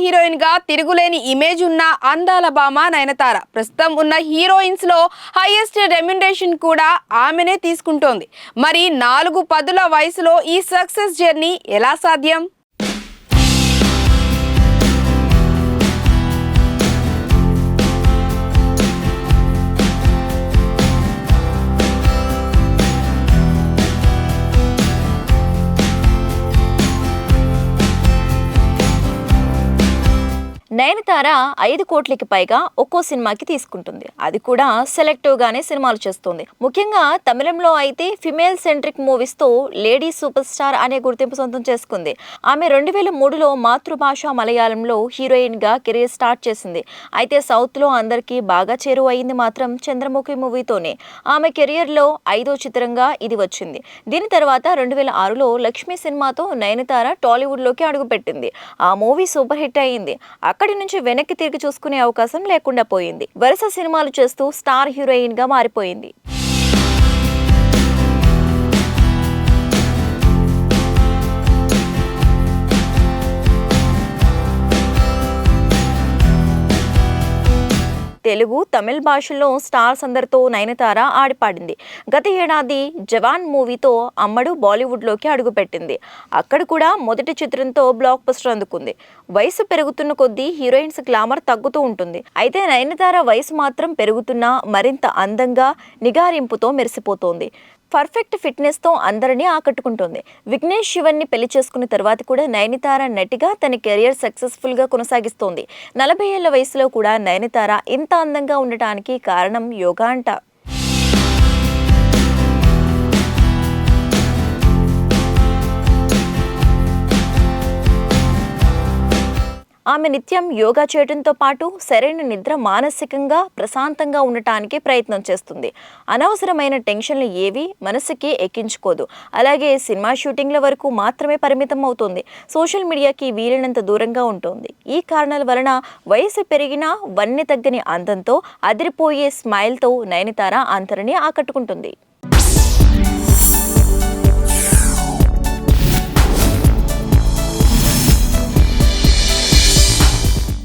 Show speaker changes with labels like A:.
A: హీరోయిన్గా తిరుగులేని ఇమేజ్ ఉన్న అందాల భామ నయనతార. ప్రస్తుతం ఉన్న హీరోయిన్స్లో హైయెస్ట్ రెమ్యునరేషన్ కూడా ఆమెనే తీసుకుంటోంది. మరి నాలుగు పదుల వయసులో ఈ సక్సెస్ జర్నీ ఎలా సాధ్యం?
B: నయనతార ఐదు కోట్లకి పైగా ఒక్కో సినిమాకి తీసుకుంటుంది. అది కూడా సెలెక్టివ్ గానే సినిమాలు చేస్తుంది. ముఖ్యంగా తమిళంలో అయితే ఫిమేల్ సెంట్రిక్ మూవీస్తో లేడీ సూపర్ స్టార్ అనే గుర్తింపు సొంతం చేసుకుంది. ఆమె రెండు వేల మూడులో మాతృభాష మలయాళంలో హీరోయిన్గా కెరీర్ స్టార్ట్ చేసింది. అయితే సౌత్లో అందరికీ బాగా చేరువ అయింది మాత్రం చంద్రముఖి మూవీతోనే ఆమె కెరియర్లో ఐదో చిత్రంగా ఇది వచ్చింది. దీని తర్వాత రెండు వేల ఆరులో లక్ష్మి సినిమాతో నయనతార టాలీవుడ్లోకి అడుగుపెట్టింది. ఆ మూవీ సూపర్ హిట్ అయింది. అక్కడి నుంచి వెనక్కి తిరిగి చూసుకునే అవకాశం లేకుండా పోయింది. వరుస సినిమాలు చేస్తూ స్టార్ హీరోయిన్గా మారిపోయింది. తెలుగు తమిళ్ భాషల్లో స్టార్స్ అందరితో నయనతార ఆడిపాడింది. గత ఏడాది జవాన్ మూవీతో అమ్మడు బాలీవుడ్లోకి అడుగుపెట్టింది. అక్కడ కూడా మొదటి చిత్రంతో బ్లాక్ బస్టర్ అందుకుంది. వయసు పెరుగుతున్న కొద్దీ హీరోయిన్స్ గ్లామర్ తగ్గుతూ ఉంటుంది. అయితే నయనతార వయసు మాత్రం పెరుగుతున్నా మరింత అందంగా నిగారింపుతో మెరిసిపోతోంది. పర్ఫెక్ట్ ఫిట్నెస్తో అందరినీ ఆకట్టుకుంటోంది. విఘ్నేష్ శివన్ని పెళ్ళి చేసుకున్న తర్వాత కూడా నయనతార నటిగా తన కెరియర్ సక్సెస్ఫుల్గా కొనసాగిస్తోంది. నలభై ఏళ్ళ వయసులో కూడా నయనతార ఇంత అందంగా ఉండటానికి కారణం యోగా అంట. ఆమె నిత్యం యోగా చేయడంతో పాటు సరైన నిద్ర మానసికంగా ప్రశాంతంగా ఉండటానికి ప్రయత్నం చేస్తుంది. అనవసరమైన టెన్షన్లు ఏవి మనసుకి ఎక్కించుకోదు. అలాగే సినిమా షూటింగ్ల వరకు మాత్రమే పరిమితం అవుతుంది. సోషల్ మీడియాకి వీలైనంత దూరంగా ఉంటుంది. ఈ కారణాల వలన వయసు పెరిగినా వన్నె తగ్గని అందంతో అదిరిపోయే స్మైల్తో నయనతార అందరినీ ఆకట్టుకుంటుంది.